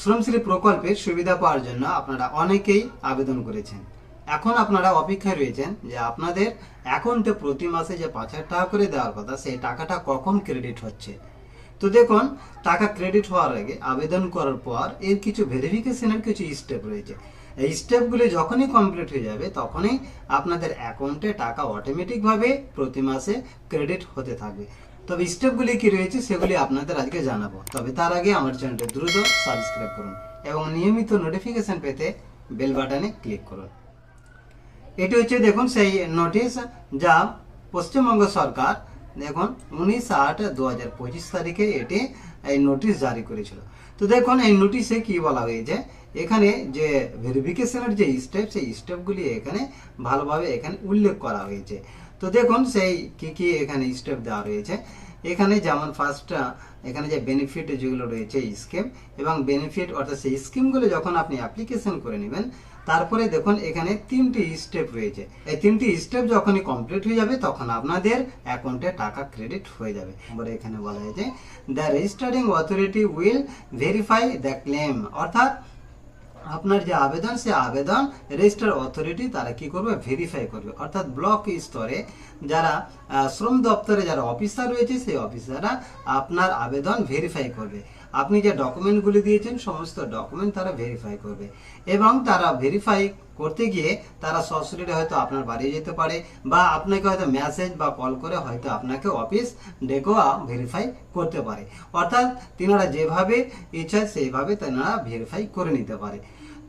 শ্রমশ্রী প্রকল্পের সুবিধা পাওয়ার জন্য আপনারা অনেকেই আবেদন করেছেন। এখন আপনারা অপেক্ষায় রয়েছেন যে আপনাদের অ্যাকাউন্টে প্রতি মাসে যে পাঁচ হাজার টাকা করে দেওয়ার কথা, সেই টাকাটা কখন ক্রেডিট হচ্ছে? তো দেখুন, টাকা ক্রেডিট হওয়ার আগে আবেদন করার পর এর কিছু ভেরিফিকেশনের কিছু স্টেপ রয়েছে। এই স্টেপগুলি যখনই কমপ্লিট হয়ে যাবে, তখনই আপনাদের অ্যাকাউন্টে টাকা অটোমেটিকভাবে প্রতি মাসে ক্রেডিট হতে থাকবে। তবে স্টেপগুলি কি রয়েছে সেগুলি আপনাদের আজকে জানাব। তবে তার আগে আমার চ্যানেলটি দ্রুত সাবস্ক্রাইব করুন এবং নিয়মিত নোটিফিকেশন পেতে বেল বাটনে ক্লিক করুন। এটি হচ্ছে দেখুন সেই নোটিশ যা পশ্চিমবঙ্গ সরকার দেখুন উনিশ আট দু হাজার পঁচিশ তারিখে এটি এই নোটিশ জারি করেছিল। তো দেখুন এই নোটিশে কি বলা হয়েছে? এখানে যে ভেরিফিকেশনের যে স্টেপ সেই স্টেপগুলি এখানে ভালোভাবে এখানে উল্লেখ করা হয়েছে। তো দেখুন সেই কি কি এখানে স্টেপ দেওয়া রয়েছে। এখানে যেমন ফার্স্ট এখানে যে বেনিফিট যেগুলো রয়েছে স্কিম এবং বেনিফিট অর্থাৎ সেই স্কিমগুলো যখন আপনি অ্যাপ্লিকেশন করে নেবেন, তারপরে দেখুন এখানে তিনটি স্টেপ রয়েছে। এই তিনটি স্টেপ যখনই কমপ্লিট হয়ে যাবে, তখন আপনাদের অ্যাকাউন্টে টাকা ক্রেডিট হয়ে যাবে। নম্বরে এখানে বলা হয়েছে the registering authority will verify the claim অর্থাৎ আপনার যে আবেদন, সে আবেদন রেজিস্টার অথরিটি তারা কি করবে? ভেরিফাই করবে। অর্থাৎ ব্লক স্তরে যারা শ্রম দপ্তরে যারা অফিসার রয়েছে, সেই অফিসাররা আপনার আবেদন ভেরিফাই করবে। আপনি যে ডকুমেন্টগুলি দিয়েছেন, সমস্ত ডকুমেন্ট তারা ভেরিফাই করবে। এবং তারা ভেরিফাই করতে গিয়ে তারা সরাসরি হয়তো আপনার বাড়ি যেতে পারে বা আপনাকে হয়তো মেসেজ বা কল করে হয়তো আপনাকে অফিস ডেকেও ভেরিফাই করতে পারে। অর্থাৎ তিনারা যেভাবে ইচ্ছা সেইভাবে তেনারা ভেরিফাই করে নিতে পারে।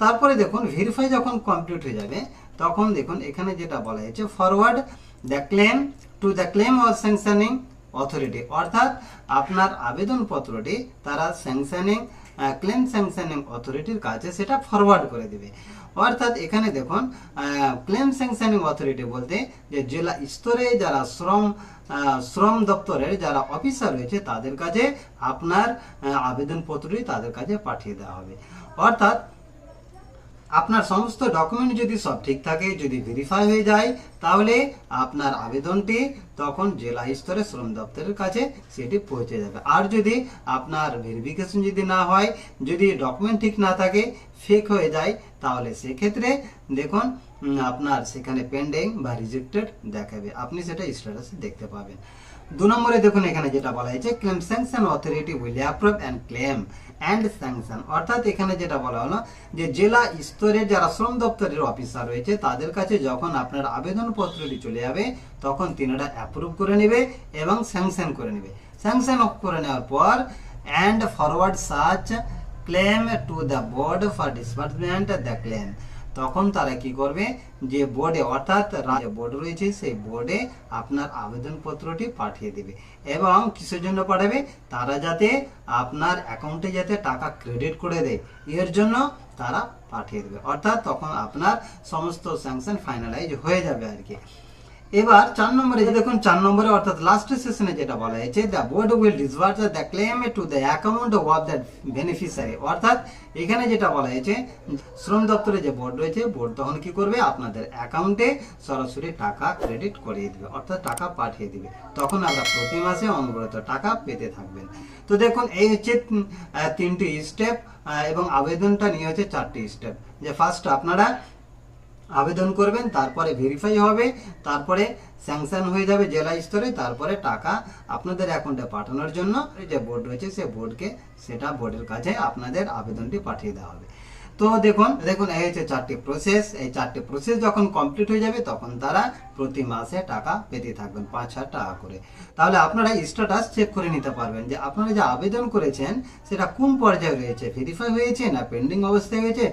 তারপরে দেখুন ভেরিফাই যখন কমপ্লিট হয়ে যাবে, তখন দেখুন এখানে যেটা বলা হয়েছে forward the claim to the claim or sanctioning authority অর্থাৎ আপনার আবেদনপত্রটি তারা স্যাংশনিং ক্লেম স্যাংশনিং অথরিটির কাছে সেটা ফরওয়ার্ড করে দেবে। অর্থাৎ এখানে দেখুন ক্লেম স্যাংশনিং অথরিটি বলতে যে জেলা স্তরে যারা শ্রম শ্রম দপ্তরের যারা অফিসার রয়েছে, তাদের কাছে আপনার আবেদনপত্রটি তাদের কাছে পাঠিয়ে দেওয়া হবে। অর্থাৎ আপনার সমস্ত ডকুমেন্ট যদি সব ঠিক থাকে, যদি ভেরিফাই হয়ে যায়, তাহলে আপনার আবেদনটি তখন জেলা স্তরে শ্রম দপ্তরের কাছে সেটি পৌঁছে যাবে। আর যদি আপনার ভেরিফিকেশন যদি না হয়, যদি ডকুমেন্ট ঠিক না থাকে ফেক হয়ে যায়, তাহলে সেক্ষেত্রে দেখুন আপনার সেখানে পেন্ডিং বা রিজেক্টেড দেখাবে। আপনি সেটা স্ট্যাটাসে দেখতে পাবেন। দু নম্বরে দেখুন, এখানে যেটা বলা হয়েছে claim sanction authority will approve and claim and sanction অর্থাৎ এখানে যেটা বলা হলো যে, জেলা স্তরে যারা শ্রম দপ্তরের অফিসার রয়েছে, তাদের কাছে যখন আপনার আবেদনপত্রটি চলে যাবে, তখন তিনারা অ্যাপ্রুভ করে নেবে এবং স্যাংশন করে নেবে। স্যাংশন করে নেওয়ার পর and forward search claim to the board for disbursement the claim তখন তারা কি করবে? যে বোর্ডে অর্থাৎ বোর্ড রয়েছে, সেই বোর্ডে আপনার আবেদনপত্রটি পাঠিয়ে দেবে এবং কিসের জন্য পাঠাবে? তারা যাতে আপনার অ্যাকাউন্টে যাতে টাকা ক্রেডিট করে দেয়, এর জন্য তারা পাঠিয়ে দেবে। অর্থাৎ তখন আপনার সমস্ত স্যাংশন ফাইনালাইজ হয়ে যাবে আর কি। এবার চার নম্বরে দেখুন, চার নম্বরে অর্থাৎ লাস্ট সেশনে যেটা বলা হয়েছে the board will disburse the claim to the account of the beneficiary অর্থাৎ এখানে যেটা বলা হয়েছে, শ্রম দপ্তরে যে বোর্ড রয়েছে বোর্ড তখন কি করবে? আপনাদের অ্যাকাউন্টে সরাসরি টাকা ক্রেডিট করিয়ে দেবে, অর্থাৎ টাকা পাঠিয়ে দিবে। তখন আমরা প্রতি মাসে অনবরত টাকা পেতে থাকবেন। তো দেখুন, এই হচ্ছে তিনটি স্টেপ এবং আবেদনটা নিয়ে হচ্ছে চারটি স্টেপ যে ফার্স্ট আপনারা আবেদন করবেন, তারপরে ভেরিফাই হবে, তারপরে স্যাংশন হয়ে যাবে জেলা স্তরে, তারপরে টাকা আপনাদের অ্যাকাউন্টে পাঠানোর জন্য, যে বোর্ড রয়েছে সে বোর্ডকে সেটা বোর্ডের কাছে আপনাদের আবেদনটি পাঠিয়ে দেওয়া হবে। তো দেখুন দেখুন, এই হচ্ছে চারটি প্রসেস এই চারটি প্রসেস যখন কমপ্লিট হয়ে যাবে, তখন তারা প্রতি মাসে টাকা পেতে থাকবেন, পাঁচ হাজার টাকা করে। তাহলে আপনারা স্ট্যাটাস চেক করে নিতে পারবেন যে আপনারা যে আবেদন করেছেন, সেটা কোন পর্যায়ে রয়েছে? ভেরিফাই হয়েছে না পেন্ডিং অবস্থায় হয়েছে?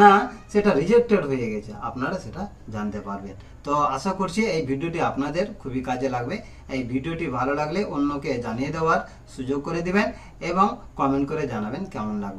না, সেটা রিজেক্টেড হয়ে গেছে। আপনারা সেটা জানতে পারবেন। তো আশা করছি এই ভিডিওটি আপনাদের খুবই কাজে লাগবে। এই ভিডিওটি ভালো লাগলে অন্যকে জানিয়ে দেওয়ার সুযোগ করে দিবেন এবং কমেন্ট করে জানাবেন কেমন লাগল।